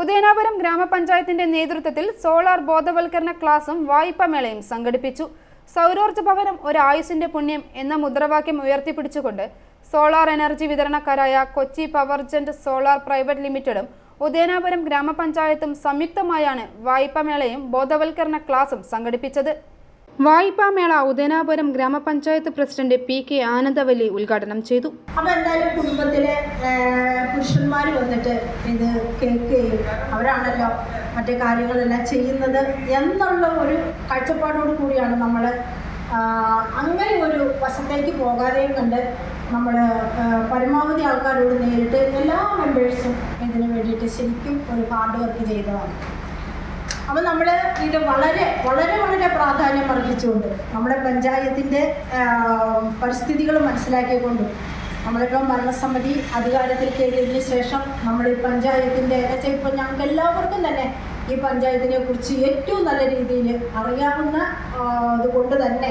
ഉദയനാപുരം ഗ്രാമപഞ്ചായത്തിന്റെ നേതൃത്വത്തിൽ സോളാർ ബോധവൽക്കരണ ക്ലാസും വായ്പമേളയും സംഘടിപ്പിച്ചു. സൗരോർജ ഭവനം ഒരു ആയുസിന്റെ പുണ്യം എന്ന മുദ്രാവാക്യം ഉയർത്തിപ്പിടിച്ചുകൊണ്ട് സോളാർ എനർജി വിതരണക്കാരായ കൊച്ചി പവർജന്റ് സോളാർ പ്രൈവറ്റ് ലിമിറ്റഡും ഉദയനാപുരം ഗ്രാമപഞ്ചായത്തും സംയുക്തമായാണ് വായ്പമേളയും ബോധവൽക്കരണ ക്ലാസും സംഘടിപ്പിച്ചത്. വായ്പാമേള ഉദയനാപുരം ഗ്രാമപഞ്ചായത്ത് പ്രസിഡന്റ് പി കെ ആനന്ദവല്ലി ഉദ്ഘാടനം ചെയ്തു. അപ്പൊ എന്തായാലും കുടുംബത്തിലെ വന്നിട്ട് ഇത് കേൾക്കുകയും അവരാണല്ലോ മറ്റേ കാര്യങ്ങളെല്ലാം ചെയ്യുന്നത് എന്നുള്ള ഒരു കാഴ്ചപ്പാടോട് കൂടിയാണ് നമ്മൾ അങ്ങനെ ഒരു വശത്തേക്ക് പോകാതെയും കണ്ട് നമ്മൾ പരമാവധി ആൾക്കാരോട് നേരിട്ട് എല്ലാ മെമ്പേഴ്സും ഇതിന് വേണ്ടിയിട്ട് ശരിക്കും ഒരു ഹാർഡ് വർക്ക് ചെയ്തതാണ്. അപ്പോൾ നമ്മൾ ഇത് വളരെ വളരെ വളരെ പ്രാധാന്യം അർഹിച്ചുകൊണ്ട് നമ്മുടെ പഞ്ചായത്തിന്റെ പരിസ്ഥിതികൾ മനസ്സിലാക്കിക്കൊണ്ടും നമ്മളിപ്പോൾ ഭരണസമിതി അധികാരത്തിൽ കയറിയതിന് ശേഷം നമ്മൾ ഈ പഞ്ചായത്തിന്റെ എന്നുവെച്ചാൽ ഇപ്പം ഞങ്ങൾക്ക് എല്ലാവർക്കും തന്നെ ഈ പഞ്ചായത്തിനെ കുറിച്ച് ഏറ്റവും നല്ല രീതിയിൽ അറിയാവുന്ന അതുകൊണ്ട് തന്നെ.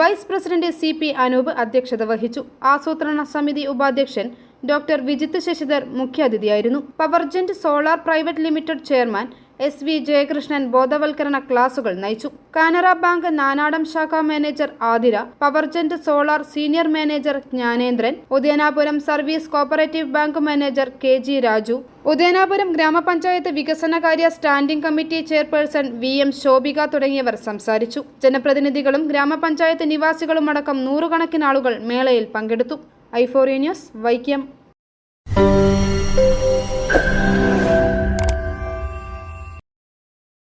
Vice president C P Anoop അധ്യക്ഷത വഹിച്ചു. ആസൂത്രണ സമിതി ഉപാധ്യക്ഷൻ doctor Vijith Sasidhar മുഖ്യാതിഥിയായിരുന്നു. Powergent solar private limited chairman S V Jayakrishnan ബോധവൽക്കരണ ക്ലാസുകൾ നയിച്ചു. കാനറ ബാങ്ക് നാനാടം ശാഖ manager Athira Powergent solar senior manager Jnanendran Udayanapuram service cooperative bank manager K G Raju Udayanapuram ഗ്രാമപഞ്ചായത്ത് വികസനകാര്യ standing committee chairperson V M Shobhika തുടങ്ങിയവർ സംസാരിച്ചു. ജനപ്രതിനിധികളും ഗ്രാമപഞ്ചായത്ത് നിവാസികളുമടക്കം നൂറുകണക്കിന് ആളുകൾ മേളയിൽ പങ്കെടുത്തു. ഐഫോറിയ ന്യൂസ് വൈക്കം.